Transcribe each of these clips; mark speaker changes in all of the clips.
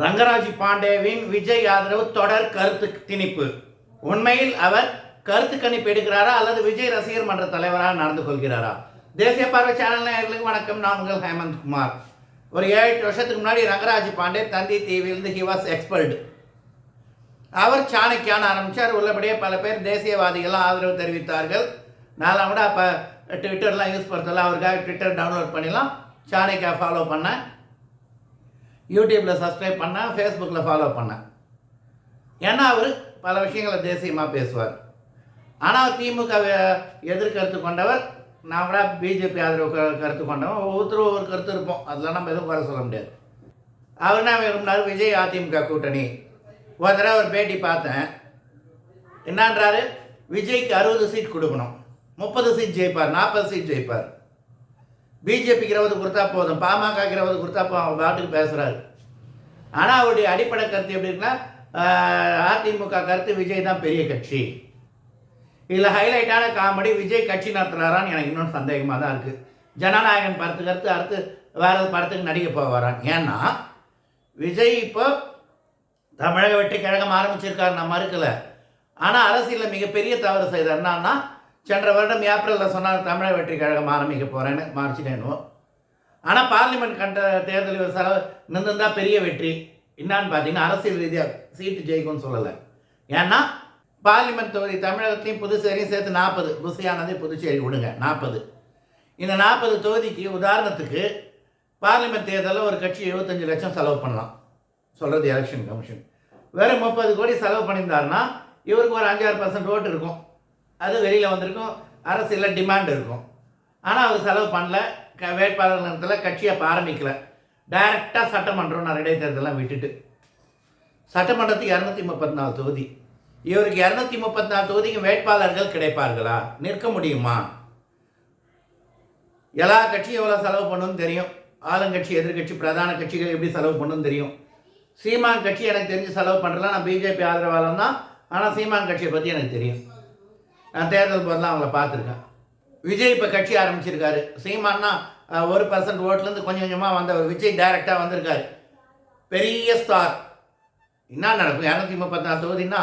Speaker 1: ரங்கராஜ் பாண்டேவின் விஜய் ஆதரவு தொடர் கருத்து திணிப்பு. உண்மையில் அவர் கருத்து கணிப்பு எடுக்கிறாரா அல்லது விஜய் ரசிகர் மன்ற தலைவராக நடந்து கொள்கிறாரா? தேசிய பார்வை சேனல் நேயர்களுக்கு வணக்கம். நான் உங்கள் ஹேமந்த் குமார். ஒரு ஏழு எட்டு வருஷத்துக்கு முன்னாடி ரங்கராஜ் பாண்டே தந்தி டிவியிலிருந்து ஹி வாஸ் எக்ஸ்பர்ட் அவர் சாணக்கியான ஆரம்பித்தார் உள்ளபடியே பல பேர் தேசியவாதிகள்லாம் ஆதரவு தெரிவித்தார்கள். நான்லாம் கூட அப்போ ட்விட்டர்லாம் யூஸ் பண்ணுறதில்ல அவருக்காக ட்விட்டர் டவுன்லோட் பண்ணிலாம். சாணக்கியா ஃபாலோ பண்ணேன். யூடியூப்பில் சப்ஸ்கிரைப் பண்ணால் ஃபேஸ்புக்கில் ஃபாலோ பண்ணேன் ஏன்னா அவர் பல விஷயங்களை தேசியமாக பேசுவார். ஆனால் திமுக எதிர்கருத்து கொண்டவர் நான் கூட பிஜேபி ஆதரவு கருத்து கொண்டவன். ஒவ்வொருத்தரும் ஒவ்வொரு கருத்து இருப்போம். அதில் நம்ம எதுவும் குறை சொல்ல முடியாது. அவர் என்ன விரும்பினார்? விஜய் அதிமுக கூட்டணி. ஒரு தடவை ஒரு பேட்டி பார்த்தேன். என்னன்றாரு? விஜய்க்கு அறுபது சீட் கொடுக்கணும். முப்பது சீட் ஜெயிப்பார் நாற்பது சீட் ஜெயிப்பார். பிஜேபிக்கு இருபது கொடுத்தா போதும். பாமகக்கு இருபது கொடுத்தா போதும். அவன் பாட்டுக்கு பேசுகிறாரு ஆனால் அவருடைய அடிப்படை கருத்து எப்படி இருக்குன்னா அதிமுக கருத்து விஜய் தான் பெரிய கட்சி. இதில் ஹைலைட்டான காமெடி விஜய் கட்சி நடத்துகிறாரான்னு எனக்கு இன்னொன்று சந்தேகமாக தான் இருக்குது ஜனநாயகன் படத்துக்கு அடுத்து அடுத்து வேற ஒரு படத்துக்கு நடிக்க போகிறான் ஏன்னா விஜய் இப்போ தமிழக வெற்றி கழகம் ஆரம்பிச்சிருக்காரு நான் மறுக்கலை ஆனால் அரசியலில் மிகப்பெரிய தவறு செய்தார். என்னன்னா சென்ற வருடம் ஏப்ரலில் சொன்னார் தமிழக வெற்றி கழகம் ஆரம்பிக்க போகிறேன்னு மார்ச் ஆனால் பார்லிமெண்ட் கண்ட தேர்தலில் செலவு நின்றுந்தா பெரிய வெற்றி. என்னான்னு பார்த்தீங்கன்னா அரசியல் ரீதியாக சீட்டு ஜெயிக்கும்னு சொல்லலை. ஏன்னா பார்லிமெண்ட் தொகுதி தமிழகத்தையும் புதுச்சேரியும் சேர்த்து நாற்பது புசியானதே புதுச்சேரி. விடுங்க நாற்பது இந்த நாற்பது தொகுதிக்கு உதாரணத்துக்கு பார்லிமெண்ட் தேர்தலில் ஒரு கட்சி எழுபத்தஞ்சு லட்சம் செலவு பண்ணலாம். சொல்கிறது எலெக்ஷன் கமிஷன் வெறும் முப்பது கோடி செலவு பண்ணியிருந்தாருன்னா இவருக்கு ஒரு அஞ்சாறு பர்சன்ட் ஓட்டு இருக்கும். அது வெளியில் வந்திருக்கும். அரசியலில் டிமாண்ட் இருக்கும். ஆனால் அவர் செலவு பண்ணல. க வேட்பாளர் நேரத்தில் கட்சியை ஆரம்பிக்கலை. ஆரம்பிக்கல டைரெக்டாக சட்டமன்றம் நான் இடைத்தேர்தலாம் விட்டுட்டு. சட்டமன்றத்துக்கு இரநூத்தி முப்பத்தி நாலு தொகுதி. இவருக்கு இரநூத்தி முப்பத்தி நாலு தொகுதிக்கு வேட்பாளர்கள் கிடைப்பார்களா? நிற்க முடியுமா? எல்லா கட்சியும் எவ்வளோ செலவு பண்ணணும்னு தெரியும். ஆளுங்கட்சி எதிர்க்கட்சி பிரதான கட்சிகள் எப்படி செலவு பண்ணணும்னு தெரியும். சீமான் கட்சி எனக்கு தெரிஞ்சு செலவு பண்ணுறலாம் நான் பிஜேபி ஆதரவாளன் தான். ஆனால் சீமான் கட்சியை பற்றி எனக்கு தெரியும். நான் தேர்தல் போதெல்லாம் அவங்கள பார்த்துருக்கேன். விஜய் இப்போ கட்சி ஆரம்பிச்சிருக்காரு. சீமான்னா ஒரு பர்சன்ட் ஓட்லேருந்து கொஞ்சம் கொஞ்சமாக வந்தவர் விஜய் டைரெக்டாக வந்திருக்காரு. பெரிய ஸ்டார் என்ன நடக்கும்? இரநூத்தி முப்பத்தாறு தொகுதின்னா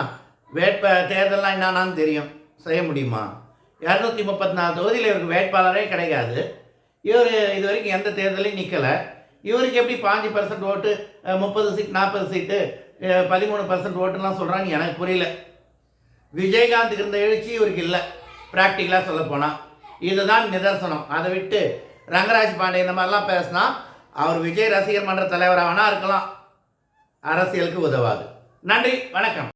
Speaker 1: வேட்ப தேர்தல்லாம் என்னான்னு தெரியும். செய்ய முடியுமா? இரநூத்தி முப்பத்தி நாலு தொகுதியில் இவருக்கு வேட்பாளரே கிடைக்காது. இவர் இது வரைக்கும் எந்த தேர்தலையும் நிற்கலை இவருக்கு எப்படி பாஞ்சு பர்சன்ட் ஓட்டு முப்பது சீட் நாற்பது சீட்டு பதிமூணு பர்சன்ட் ஓட்டுலாம் சொல்கிறாங்க எனக்கு புரியல. விஜயகாந்துக்கு இருந்த எழுச்சி இவருக்கு இல்லை. ப்ராக்டிக்கலாக சொல்ல போனால் இதுதான் நிதர்சனம். அதை விட்டு ரங்கராஜ் பாண்டே இந்த மாதிரிலாம் பேசினா அவர் விஜய் ரசிகர் மன்ற தலைவராக வேணா இருக்கலாம். அரசியலுக்கு உதவாது. நன்றி. வணக்கம்.